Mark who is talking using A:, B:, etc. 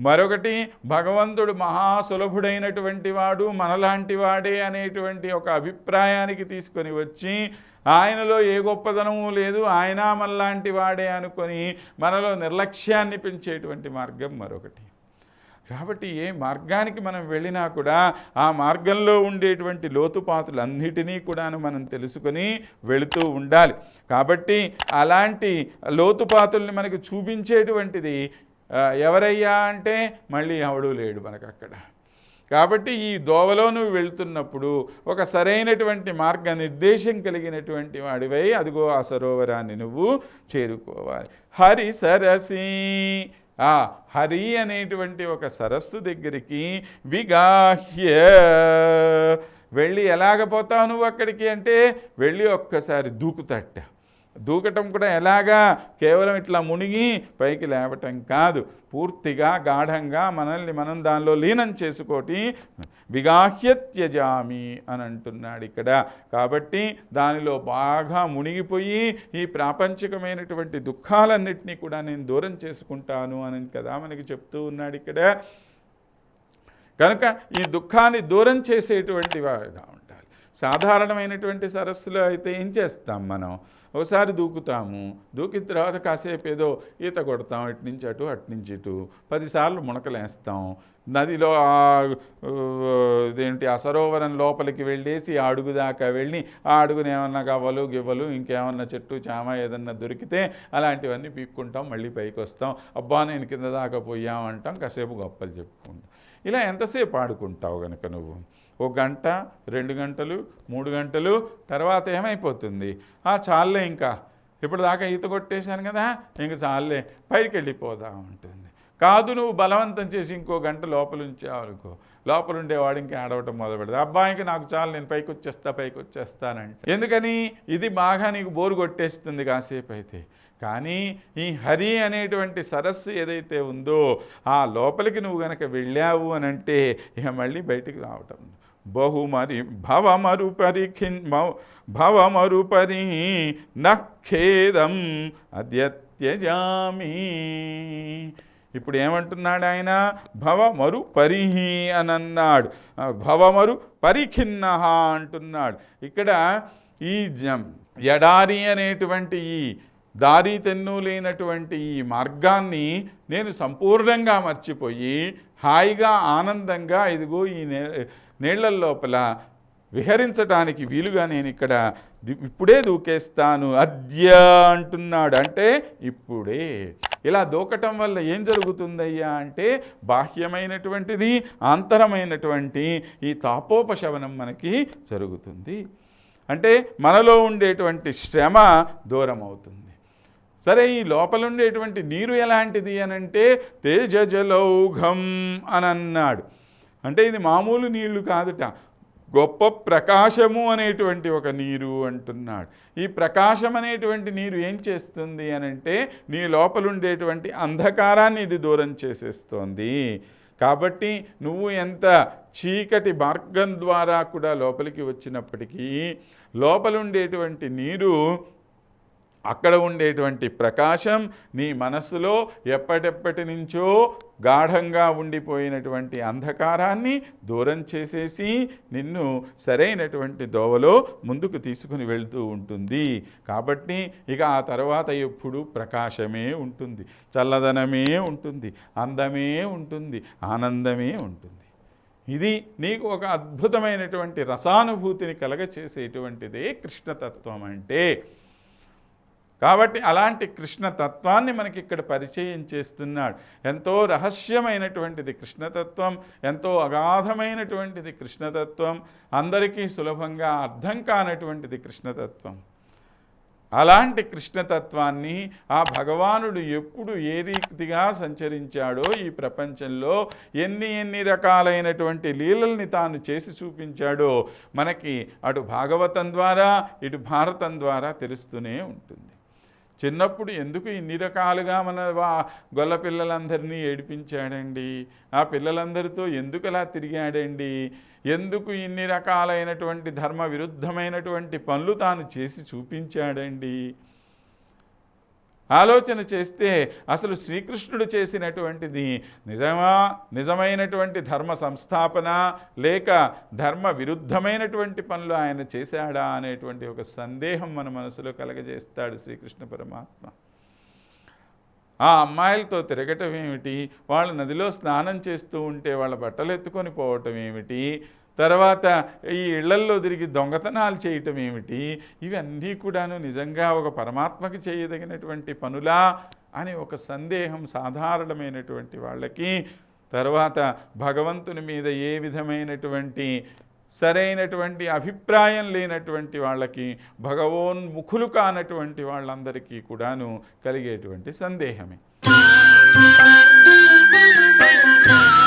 A: మరొకటి భగవంతుడు మహాసులభుడైనటువంటి వాడు మనలాంటి వాడే అనేటువంటి ఒక అభిప్రాయానికి తీసుకొని వచ్చి ఆయనలో ఏ గొప్పదనము లేదు ఆయన మనలాంటి వాడే అనుకొని మనలో నిర్లక్ష్యాన్ని పెంచేటువంటి మార్గం మరొకటి. కాబట్టి ఏ మార్గానికి మనం వెళ్ళినా కూడా ఆ మార్గంలో ఉండేటువంటి లోతుపాతులన్నిటినీ కూడాను మనం తెలుసుకొని వెళుతూ ఉండాలి. కాబట్టి అలాంటి లోతుపాతుల్ని మనకు చూపించేటువంటిది ఎవరయ్యా అంటే మళ్ళీ ఎవడూ లేడు మనకు అక్కడ కాబట్టి ఈ దోవలో నువ్వు వెళ్తున్నప్పుడు ఒక సరైనటువంటి మార్గ నిర్దేశం కలిగినటువంటి వాడివై అదిగో ఆ సరోవరాన్ని నువ్వు చేరుకోవాలి. హరి సరసి. ఆ హరి అనేటువంటి ఒక సరస్సు దగ్గరికి విగాహ్య. వెళ్ళి ఎలాగ పోతావు నువ్వు అక్కడికి అంటే వెళ్ళి ఒక్కసారి దూకుతట్ట. దూకటం కూడా ఎలాగా? కేవలం ఇట్లా మునిగి పైకి లేవటం కాదు. పూర్తిగా గాఢంగా మనల్ని మనం దానిలో లీనం చేసుకోటి విగాహ్యత్యజామి అని అంటున్నాడు ఇక్కడ. కాబట్టి దానిలో బాగా మునిగిపోయి ఈ ప్రాపంచికమైనటువంటి దుఃఖాలన్నింటినీ కూడా నేను దూరం చేసుకుంటాను అని కదా మనకి చెప్తూ ఉన్నాడు ఇక్కడ. కనుక ఈ దుఃఖాన్ని దూరం చేసేటువంటి సాధారణమైనటువంటి సరస్సులో అయితే ఏం చేస్తాం మనం? ఒకసారి దూకుతాము. దూకిన తర్వాత కాసేపు ఏదో ఈత కొడతాం ఇటు నుంచి అటు అటు నుంచి ఇటు. పదిసార్లు మునకలేస్తాం. నదిలో ఇదేంటి ఆ సరోవరం లోపలికి వెళ్ళేసి ఆ అడుగు దాకా వెళ్ళి ఆ అడుగుని ఏమన్నా గవ్వలు గివ్వలు ఇంకేమన్నా చెట్టు చామ ఏదన్నా దొరికితే అలాంటివన్నీ పీక్కుంటాం మళ్ళీ పైకి వస్తాం అబ్బా నేను కింద దాకా పోయామంటాం కాసేపు గొప్పలు చెప్పుకుంటాం. ఇలా ఎంతసేపు ఆడుకుంటావు గనుక నువ్వు? ఒక గంట రెండు గంటలు మూడు గంటలు తర్వాత ఏమైపోతుంది? ఆ చాలే ఇంకా. ఇప్పుడు దాకా ఈత కొట్టేశాను కదా ఇంక చాలే పైకి ఉంటుంది. కాదు నువ్వు బలవంతం చేసి ఇంకో గంట లోపల ఉంచావు అనుకో లోపల ఉండేవాడు ఇంకా ఆడవటం మొదలు అబ్బాయికి నాకు చాలు నేను పైకి వచ్చేస్తా పైకి వచ్చేస్తానంటే ఎందుకని? ఇది బాగా నీకు బోరు కొట్టేస్తుంది కాసేపు అయితే కానీ ఈ హరి అనేటువంటి సరస్సు ఏదైతే ఉందో ఆ లోపలికి నువ్వు గనక వెళ్ళావు అని అంటే ఇక మళ్ళీ బయటికి రావటం. బహుమరి భవమరు పరిఖిన్ భవమరు పరి నఖేదం అద్యత్యజామి. ఇప్పుడు ఏమంటున్నాడు ఆయన? భవమరు పరిహి అని అన్నాడు భవమరు పరిఖిన్న అంటున్నాడు. ఇక్కడ ఈ ఎడారి అనేటువంటి ఈ దారి తెన్ను లేనటువంటి ఈ మార్గాన్ని నేను సంపూర్ణంగా మర్చిపోయి హాయిగా ఆనందంగా ఇదిగో ఈ నే నీళ్ళ లోపల విహరించడానికి వీలుగా నేను ఇక్కడ ఇప్పుడే దూకేస్తాను. అద్య అంటున్నాడు. అంటే ఇప్పుడే. ఇలా దూకటం వల్ల ఏం జరుగుతుందయ్యా అంటే బాహ్యమైనటువంటిది ఆంతరమైనటువంటి ఈ తాపోపశవనం మనకి జరుగుతుంది. అంటే మనలో ఉండేటువంటి శ్రమ దూరం అవుతుంది సరే ఈ లోపల ఉండేటువంటి నీరు ఎలాంటిది అని అంటే తేజజలౌఘం అని అన్నాడు అంటే ఇది మామూలు నీళ్ళు కాదుట. గొప్ప ప్రకాశము అనేటువంటి ఒక నీరు అంటున్నాడు. ఈ ప్రకాశం అనేటువంటి నీరు ఏం చేస్తుంది అని అంటే నీ లోపలుండేటువంటి అంధకారాన్ని ఇది దూరం చేసేస్తోంది. కాబట్టి నువ్వు ఎంత చీకటి మార్గం ద్వారా కూడా లోపలికి వచ్చినప్పటికీ లోపలుండేటువంటి నీరు అక్కడ ఉండేటువంటి ప్రకాశం నీ మనస్సులో ఎప్పటెప్పటి నుంచో గాఢంగా ఉండిపోయినటువంటి అంధకారాన్ని దూరం చేసేసి నిన్ను సరైనటువంటి దోవలో ముందుకు తీసుకుని వెళ్తూ ఉంటుంది. కాబట్టి ఇక ఆ తర్వాత ఎప్పుడు ప్రకాశమే ఉంటుంది చల్లదనమే ఉంటుంది అందమే ఉంటుంది ఆనందమే ఉంటుంది. ఇది నీకు ఒక అద్భుతమైనటువంటి రసానుభూతిని కలగచేసేటువంటిదే కృష్ణతత్వం అంటే. కాబట్టి అలాంటి కృష్ణతత్వాన్ని మనకి ఇక్కడ పరిచయం చేస్తున్నాడు. ఎంతో రహస్యమైనటువంటిది కృష్ణతత్వం ఎంతో అగాధమైనటువంటిది కృష్ణతత్వం అందరికీ సులభంగా అర్థం కానటువంటిది కృష్ణతత్వం అలాంటి కృష్ణతత్వాన్ని ఆ భగవానుడు ఎప్పుడు ఏ రీతిగా సంచరించాడో ఈ ప్రపంచంలో ఎన్ని ఎన్ని రకాలైనటువంటి లీలల్ని తాను చేసి చూపించాడో మనకి అటు భాగవతం ద్వారా ఇటు భారతం ద్వారా తెలుస్తూనే ఉంటుంది. చిన్నప్పుడు ఎందుకు ఇన్ని రకాలుగా మన వా- గొల్ల పిల్లలందరినీ ఏడిపించాడండి? ఆ పిల్లలందరితో ఎందుకు అలా తిరిగాడండి? ఎందుకు ఇన్ని రకాలైనటువంటి ధర్మ విరుద్ధమైనటువంటి పనులు తాను చేసి చూపించాడండి? ఆలోచన చేస్తే అసలు శ్రీకృష్ణుడు చేసినటువంటిది నిజమా నిజమైనటువంటి ధర్మ సంస్థాపన లేక ధర్మ విరుద్ధమైనటువంటి పనులు ఆయన చేశాడా అనేటువంటి ఒక సందేహం మన మనసులో కలగజేస్తాడు శ్రీకృష్ణ పరమాత్మ. ఆ అమ్మాయిలతో తిరగటం ఏమిటి? వాళ్ళు నదిలో స్నానం చేస్తూ ఉంటే వాళ్ళ బట్టలు ఎత్తుకొని పోవటం ఏమిటి? తర్వాత ఈ ఇళ్ళల్లో తిరిగి దొంగతనాలు చేయటం ఏమిటి ఇవన్నీ కూడాను నిజంగా ఒక పరమాత్మకి చేయదగినటువంటి పనులా అని ఒక సందేహం సాధారణమైనటువంటి వాళ్ళకి తర్వాత భగవంతుని మీద ఏ విధమైనటువంటి సరైనటువంటి అభిప్రాయం లేనటువంటి వాళ్ళకి భగవోన్ముఖులు కానటువంటి వాళ్ళందరికీ కూడాను కలిగేటువంటి సందేహమే
B: Thank you.